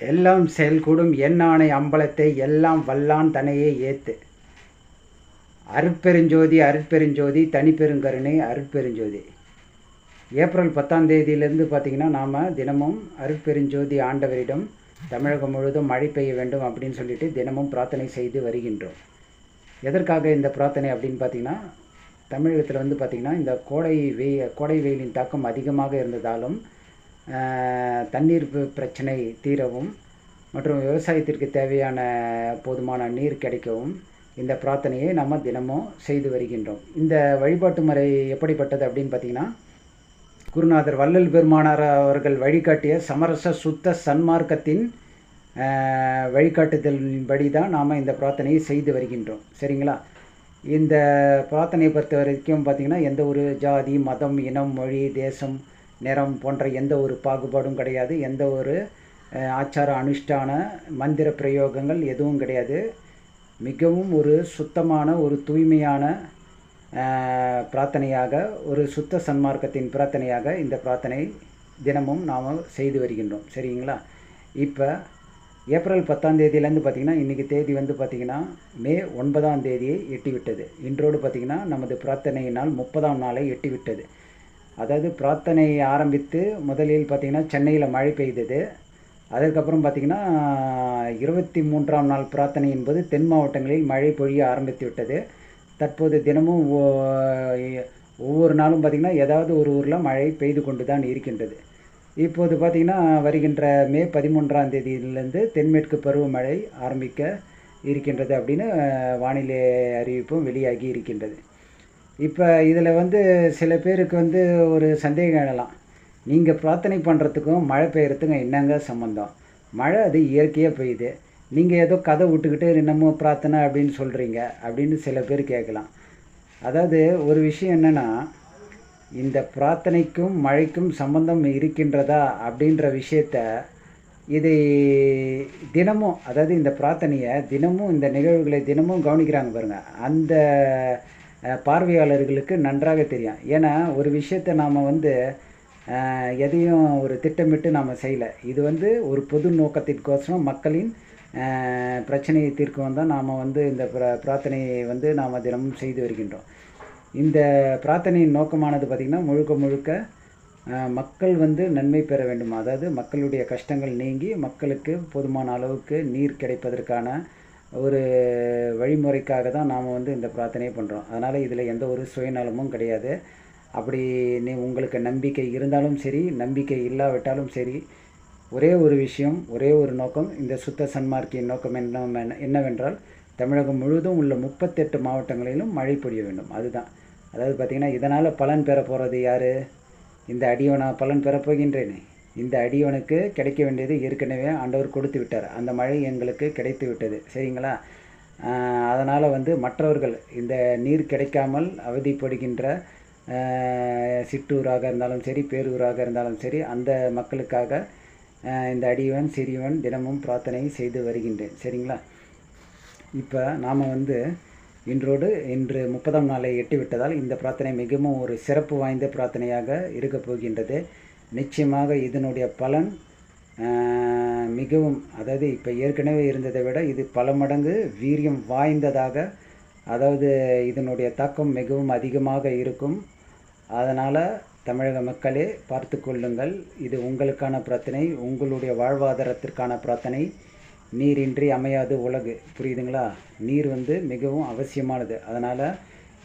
எல்லாம் செயல்கூடும் எண்ணானை அம்பலத்தை எல்லாம் வல்லான் தனையே ஏத்து. அருட்பெருஞ்சோதி அருட்பெருஞ்சோதி தனிப்பெருங்கருணை அருட்பெருஞ்சோதி. ஏப்ரல் பத்தாம் தேதியிலேருந்து பார்த்திங்கன்னா நாம் தினமும் அருட்பெருஞ்சோதி ஆண்டவரிடம் தமிழகம் முழுவதும் மழை பெய்ய வேண்டும் அப்படின்னு சொல்லிட்டு தினமும் பிரார்த்தனை செய்து வருகின்றோம். எதற்காக இந்த பிரார்த்தனை அப்படின்னு பார்த்திங்கன்னா தமிழகத்தில் வந்து பார்த்திங்கன்னா இந்த கோடை வெய் கோடை வெயிலின் தாக்கம் அதிகமாக இருந்ததாலும் தண்ணீர் பிரச்சனை தீரவும் மற்றும் விவசாயத்திற்கு தேவையான போதுமான நீர் கிடைக்கவும் இந்த பிரார்த்தனையை நம்ம தினமும் செய்து வருகின்றோம். இந்த வழிபாட்டு முறை எப்படிப்பட்டது அப்படின்னு பார்த்திங்கன்னா குருநாதர் வள்ளல் பெருமானார் அவர்கள் வழிகாட்டிய சமரச சுத்த சன்மார்க்கத்தின் வழிகாட்டுதலின்படி தான் நாம் இந்த பிரார்த்தனையை செய்து வருகின்றோம். சரிங்களா? இந்த பிரார்த்தனையை பொறுத்த வரைக்கும் பார்த்திங்கன்னா எந்த ஒரு ஜாதி மதம் இனம் மொழி தேசம் நிறம் போன்ற எந்த ஒரு பாகுபாடும் கிடையாது. எந்த ஒரு ஆச்சார அனுஷ்டான மந்திர பிரயோகங்கள் எதுவும் கிடையாது. மிகவும் ஒரு சுத்தமான ஒரு தூய்மையான பிரார்த்தனையாக ஒரு சுத்த சன்மார்க்கத்தின் பிரார்த்தனையாக இந்த பிரார்த்தனை தினமும் நாம் செய்து வருகின்றோம். சரிங்களா? இப்போ ஏப்ரல் பத்தாம் தேதியிலேருந்து பார்த்திங்கன்னா இன்றைக்கி தேதி வந்து பார்த்திங்கன்னா மே ஒன்பதாம் தேதியை எட்டிவிட்டது. இன்றோடு பார்த்திங்கன்னா நமது பிரார்த்தனை நாள் முப்பதாம் நாளை எட்டிவிட்டது. அதாவது பிரார்த்தனை ஆரம்பித்து முதலில் பார்த்திங்கன்னா சென்னையில் மழை பெய்தது. அதற்கப்புறம் பார்த்திங்கன்னா இருபத்தி மூன்றாம் நாள் பிரார்த்தனை என்பது தென் மாவட்டங்களில் மழை பொழிய ஆரம்பித்து விட்டது. தற்போது தினமும் ஓ- ஒவ்வொரு நாளும் பார்த்திங்கன்னா ஏதாவது ஒரு ஊரில் மழை பெய்து கொண்டு தான் இருக்கின்றது. இப்போது பார்த்திங்கன்னா வருகின்ற மே பதிமூன்றாம் தேதியிலேருந்து தென்மேற்கு பருவமழை ஆரம்பிக்க இருக்கின்றது அப்படின்னு வானிலை அறிவிப்பும் வெளியாகி இருக்கின்றது. இப்போ இதில் வந்து சில பேருக்கு வந்து ஒரு சந்தேகம் எழலாம். நீங்கள் பிரார்த்தனை பண்ணுறதுக்கும் மழை பெய்யறதுக்கும் என்னங்க சம்மந்தம் மழை அது இயற்கையாக பெய்யுது. நீங்கள் ஏதோ கதை விட்டுக்கிட்டு என்னமோ பிரார்த்தனை அப்படின்னு சொல்கிறீங்க அப்படின்னு சில பேர் கேட்கலாம். அதாவது ஒரு விஷயம் என்னென்னா இந்த பிரார்த்தனைக்கும் மழைக்கும் சம்பந்தம் இருக்கின்றதா அப்படின்ற விஷயத்த இதை தினமும் அதாவது இந்த பிரார்த்தனையை தினமும் இந்த நிகழ்வுகளை தினமும் கவனிக்கிறாங்க பாருங்கள் அந்த பார்வையாளர்களுக்கு நன்றாக தெரியும். ஏன்னா ஒரு விஷயத்தை நாம் வந்து எதையும் ஒரு திட்டமிட்டு நாம் செய்யலை. இது வந்து ஒரு பொது நோக்கத்திற்கோசரம் மக்களின் பிரச்சனையை தீர்க்கவும் தான் நாம் வந்து இந்த பிர பிரார்த்தனையை வந்து நாம் தினமும் செய்து வருகின்றோம். இந்த பிரார்த்தனையின் நோக்கமானது பார்த்திங்கன்னா முழுக்க முழுக்க மக்கள் வந்து நன்மை பெற வேண்டும். அதாவது மக்களுடைய கஷ்டங்கள் நீங்கி மக்களுக்கு போதுமான அளவுக்கு நீர் கிடைப்பதற்கான ஒரு வழிமுறைக்காக தான் நாம் வந்து இந்த பிரார்த்தனையை பண்ணுறோம் அதனால் இதில் எந்த ஒரு சுயநலமும் கிடையாது. அப்படி நீ உங்களுக்கு நம்பிக்கை இருந்தாலும் சரி நம்பிக்கை இல்லாவிட்டாலும் சரி ஒரே ஒரு விஷயம் ஒரே ஒரு நோக்கம் இந்த சுத்த சன்மார்க்கியின் நோக்கம் என்ன என்னவென்றால் தமிழகம் முழுவதும் உள்ள முப்பத்தெட்டு மாவட்டங்களிலும் மழை பொழிய வேண்டும். அதுதான். அதாவது பார்த்திங்கன்னா இதனால் பலன் பெற போகிறது யார்? இந்த அடியவனா பலன் பெறப்போகின்றேனே. இந்த அடியவனுக்கு கிடைக்க வேண்டியது ஏற்கனவே ஆண்டவர் கொடுத்து விட்டார். அந்த மழை எங்களுக்கு கிடைத்து விட்டது. சரிங்களா? அதனால் வந்து மற்றவர்கள் இந்த நீர் கிடைக்காமல் அவதிப்படுகின்ற சிற்றூராக இருந்தாலும் சரி பேரூராக இருந்தாலும் சரி அந்த மக்களுக்காக இந்த அடியவன் சிறியவன் தினமும் பிரார்த்தனை செய்து வருகின்றேன். சரிங்களா? இப்போ நாம் வந்து இன்றோடு இன்று முப்பதாம் நாளை எட்டிவிட்டதால் இந்த பிரார்த்தனை மிகவும் ஒரு சிறப்பு வாய்ந்த பிரார்த்தனையாக இருக்கப் போகின்றது. நிச்சயமாக இதனுடைய பலன் மிகவும் அதாவது இப்போ ஏற்கனவே இருந்ததை விட இது பல மடங்கு வீரியம் வாய்ந்ததாக அதாவது இதனுடைய தாக்கம் மிகவும் அதிகமாக இருக்கும். அதனால் தமிழக மக்களே பார்த்து கொள்ளுங்கள். இது உங்களுக்கான பிரார்த்தனை உங்களுடைய வாழ்வாதாரத்திற்கான பிரார்த்தனை. நீரின்றி அமையாது உலகு. புரியுதுங்களா? நீர் வந்து மிகவும் அவசியமானது. அதனால்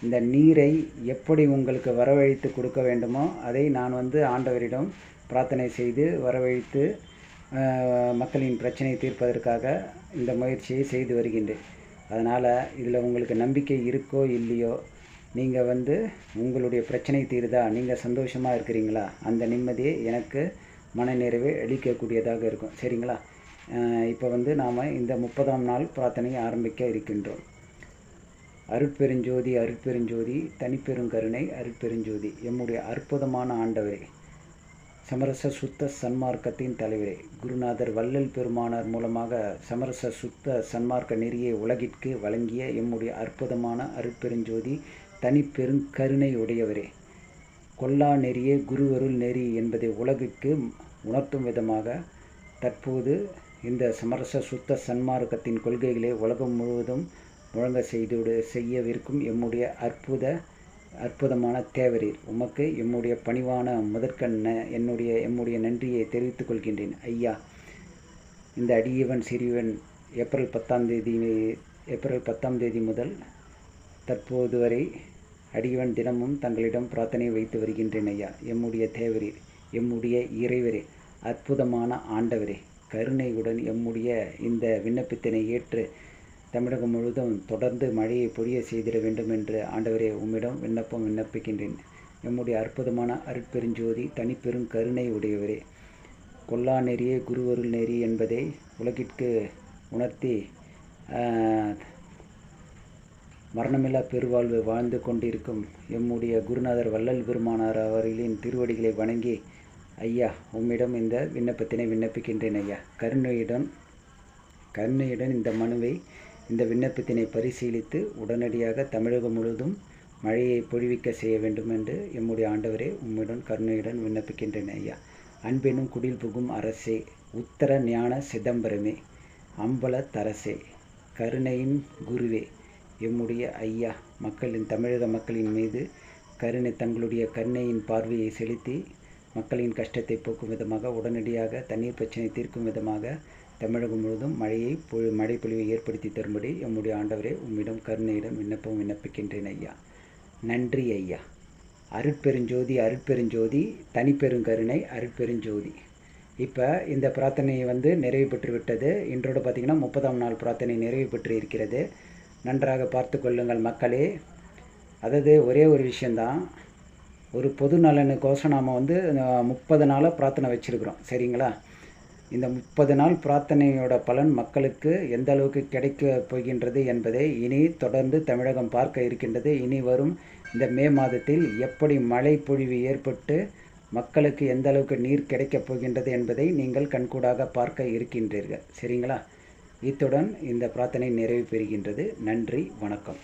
இந்த நீரை எப்படி உங்களுக்கு வரவழைத்து கொடுக்க வேண்டுமோ அதை நான் வந்து ஆண்டவரிடம் பிரார்த்தனை செய்து வரவழைத்து மக்களின் பிரச்சனையை தீர்ப்பதற்காக இந்த முயற்சியை செய்து வருகின்றேன். அதனால் இதில் உங்களுக்கு நம்பிக்கை இருக்கோ இல்லையோ நீங்கள் வந்து உங்களுடைய பிரச்சனை தீருதா நீங்கள் சந்தோஷமாக இருக்கிறீங்களா அந்த நிம்மதியை எனக்கு மனநிறைவை அளிக்கக்கூடியதாக இருக்கும். சரிங்களா? இப்போ வந்து நாம் இந்த முப்பதாம் நாள் பிரார்த்தனையை ஆரம்பிக்க இருக்கின்றோம். அருட்பெருஞ்சோதி அருட்பெருஞ்சோதி தனிப்பெருங்கருணை அருட்பெருஞ்சோதி. எம்முடைய அற்புதமான ஆண்டவரே சமரச சுத்த சன்மார்க்கத்தின் தலைவரே குருநாதர் வள்ளல் பெருமானார் மூலமாக சமரச சுத்த சன்மார்க்க நெறியை உலகிற்கு வழங்கிய எம்முடைய அற்புதமான அருட்பெருஞ்சோதி தனிப்பெருங்கருணை உடையவரே. கொல்லா நெறியே குருவருள் நெறி என்பதை உலகுக்கு உணர்த்தும் விதமாக தற்போது இந்த சமரச சுத்த சன்மார்க்கத்தின் கொள்கைகளை உலகம் முழுவதும் முழங்க செய்து செய்யவிருக்கும் எம்முடைய அற்புத அற்புதமான தேவரீர். உமக்கு எம்முடைய பணிவான முதற்கண்ண என்னுடைய எம்முடைய நன்றியை தெரிவித்துக் கொள்கின்றேன். ஐயா இந்த அடியவன் சிறியவன் ஏப்ரல் பத்தாம் தேதி ஏப்ரல் பத்தாம் தேதி முதல் தற்போது வரை அடியவன் தினமும் தங்களிடம் பிரார்த்தனை வைத்து வருகின்றேன் ஐயா. எம்முடைய தேவரீர் எம்முடைய இறைவரே அற்புதமான ஆண்டவரே கருணையுடன் எம்முடைய இந்த விண்ணப்பத்தினை ஏற்று தமிழகம் முழுவதும் தொடர்ந்து மழையை பொழிய செய்திட வேண்டும் என்று ஆண்டவரே உம்மிடம் விண்ணப்பம் விண்ணப்பிக்கின்றேன். எம்முடைய அற்புதமான அருட்பெருஞ்சோதி தனிப்பெரும் கருணை உடையவரே. கொல்லா நெறியே குருவருள் நெறி என்பதை உலகிற்கு உணர்த்தி மரணமில்லா பெருவாழ்வு வாழ்ந்து கொண்டிருக்கும் எம்முடைய குருநாதர் வள்ளல் பெருமானார் அவர்களின் திருவடிகளை வணங்கி ஐயா உம்மிடம் இந்த விண்ணப்பத்தினை விண்ணப்பிக்கின்றேன் ஐயா. கருணையுடன் கருணையுடன் இந்த மனுவை இந்த விண்ணப்பத்தினை பரிசீலித்து உடனடியாக தமிழகம் முழுவதும் மழையை பொழிவிக்க செய்ய வேண்டும் என்று எம்முடைய ஆண்டவரே உம்முடன் கருணையுடன் விண்ணப்பிக்கின்றேன் ஐயா. அன்பெனும் குடில் புகும் அரசே உத்தர ஞான சிதம்பரமே அம்பல தரசே கருணையின் குருவே எம்முடைய ஐயா மக்களின் தமிழக மக்களின் மீது கருணை தங்களுடைய கருணையின் பார்வையை செலுத்தி மக்களின் கஷ்டத்தை போக்கும் விதமாக உடனடியாக தண்ணீர் பிரச்சனை தீர்க்கும் விதமாக தமிழகம் முழுவதும் மழையை பொழு மழை பொழிவை ஏற்படுத்தி தரும்படி எம்முடைய ஆண்டவரே உம்மிடம் கருணையிடம் விண்ணப்பம் விண்ணப்பிக்கின்றேன் ஐயா. நன்றி ஐயா. அருட்பெருஞ்சோதி அருட்பெருஞ்சோதி தனிப்பெருங்கருணை அருட்பெருஞ்சோதி. இப்போ இந்த பிரார்த்தனை வந்து நிறைவு பெற்று விட்டது இன்றோடு பார்த்திங்கன்னா முப்பதாம் நாள் பிரார்த்தனை நிறைவு பெற்று இருக்கிறது நன்றாக பார்த்து கொள்ளுங்கள் மக்களே. அதாவது ஒரே ஒரு விஷயந்தான் ஒரு பொது நலனுக்கோசம் நாம் வந்து முப்பது நாளாக பிரார்த்தனை வச்சுருக்குறோம். சரிங்களா? இந்த முப்பது நாள் பிரார்த்தனையோட பலன் மக்களுக்கு எந்த அளவுக்கு கிடைக்க போகின்றது என்பதை இனி தொடர்ந்து தமிழகம் பார்க்க இருக்கின்றது. இனி வரும் இந்த மே மாதத்தில் எப்படி மழை பொழிவு ஏற்பட்டு மக்களுக்கு எந்த அளவுக்கு நீர் கிடைக்கப் போகின்றது என்பதை நீங்கள் கண்கூடாக பார்க்க இருக்கின்றீர்கள். சரிங்களா? இத்துடன் இந்த பிரார்த்தனை நிறைவு பெறுகின்றது. நன்றி வணக்கம்.